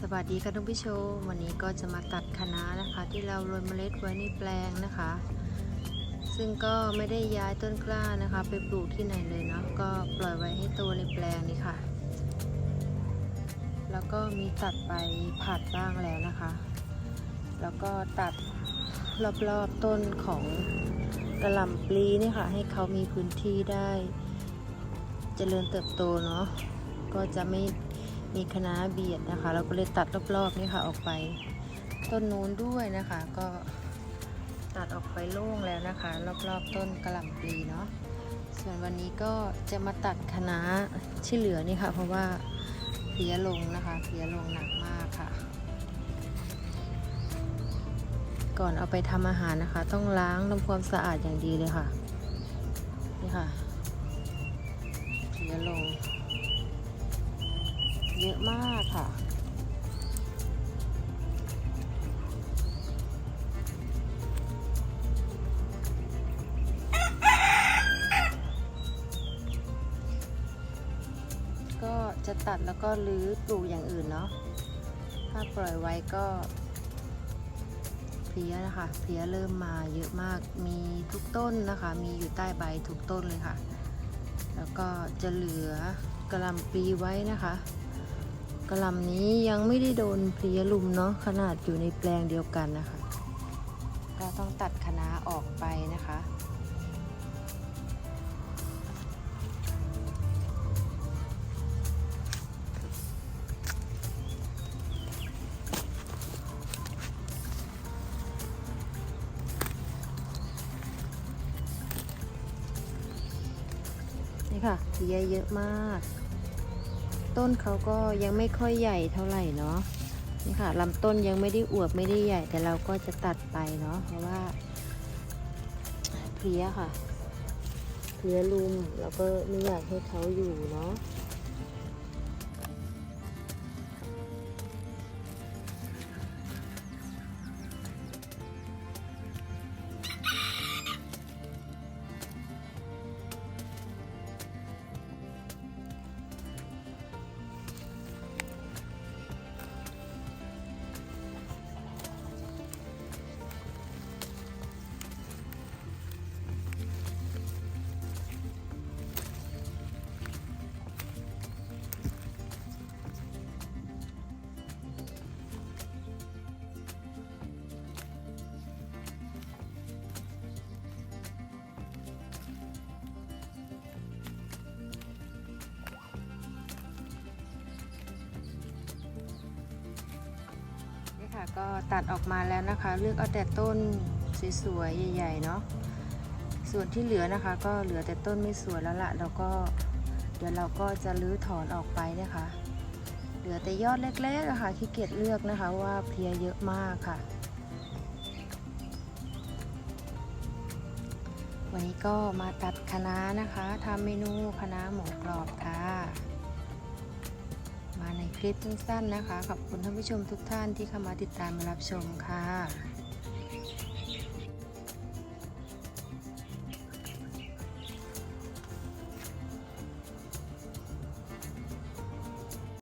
สวัสดีค่ะท่านผู้ชมวันนี้ก็จะมาตัดคะน้านะคะ ที่เราโรยเมล็ดไว้ในแปลงนะคะ ซึ่งก็ไม่ได้ย้ายต้นกล้านะคะ ไปปลูกที่ไหนเลยเนาะก็ปล่อยไว้ให้โตในแปลงนี้ค่ะ แล้วก็มีตัดไปผัดบ้างแล้วนะคะ แล้วก็ตัดรอบๆต้นของกระหล่ำปลีนี่ค่ะ ให้เขามีพื้นที่ได้เจริญเติบโตเนาะก็จะไม่ มีคณะเบียดนะคะ เราก็เลยตัดรอบๆนี่ค่ะออกไป ต้นนู้นด้วยนะคะ ก็ตัดออกไปโล่งแล้วนะคะ รอบๆต้นกระหล่ำปลีเนาะส่วนวันนี้ก็จะมาตัดคณะที่เหลือนี่ค่ะ เพราะว่าเพียลงนะคะเพียลงหนักมากค่ะ ก่อนเอาไปทำอาหารนะคะ ต้องล้างทำความสะอาดอย่างดีเลยค่ะนี่ค่ะเพลียลง เยอะมากค่ะ ก็จะตัดแล้วก็รื้อปลูกอย่างอื่นเนาะ ถ้าปล่อยไว้ก็เพี้ยนะคะเพี้ยเริ่มมาเยอะมาก มีทุกต้นนะคะ มีอยู่ใต้ใบทุกต้นเลยค่ะ แล้วก็จะเหลือกระลำปีไว้นะคะ กระลำนี้ยังไม่ได้โดนเพลียลุมเนาะขนาดอยู่ในแปลงเดียวกันนะคะ ก็ต้องตัดคณะออกไปนะคะนี่ค่ะเพลี้ยเยอะมาก ต้นเขาก็ยังไม่ค่อยใหญ่เท่าไหร่เนาะนี่ค่ะลำต้นยังไม่ได้อวบไม่ได้ใหญ่แต่เราก็จะตัดไปเนาะเพราะว่าเพลี้ยค่ะเพลี้ยลุมแล้วก็ไม่อยากให้เขาอยู่เนาะ ค่ะก็ตัดออกมาแล้วนะคะ เลือกเอาแต่ต้นสวยๆใหญ่ๆเนาะส่วนที่เหลือนะคะ ก็เหลือแต่ต้นไม่สวยแล้วละแล้วก็เดี๋ยวเราก็จะรื้อถอนออกไปนะคะ เหลือแต่ยอดเล็กๆะค่ะขี้เกียจเลือกนะคะว่าเพลียเยอะมากค่ะ วันนี้ก็มาตัดคะน้านะคะทำเมนูคะน้าหมูกรอบค่ะ มาในคลิปสั้นๆนะคะ ขอบคุณท่านผู้ชมทุกท่านที่เข้ามาติดตามมารับชมค่ะ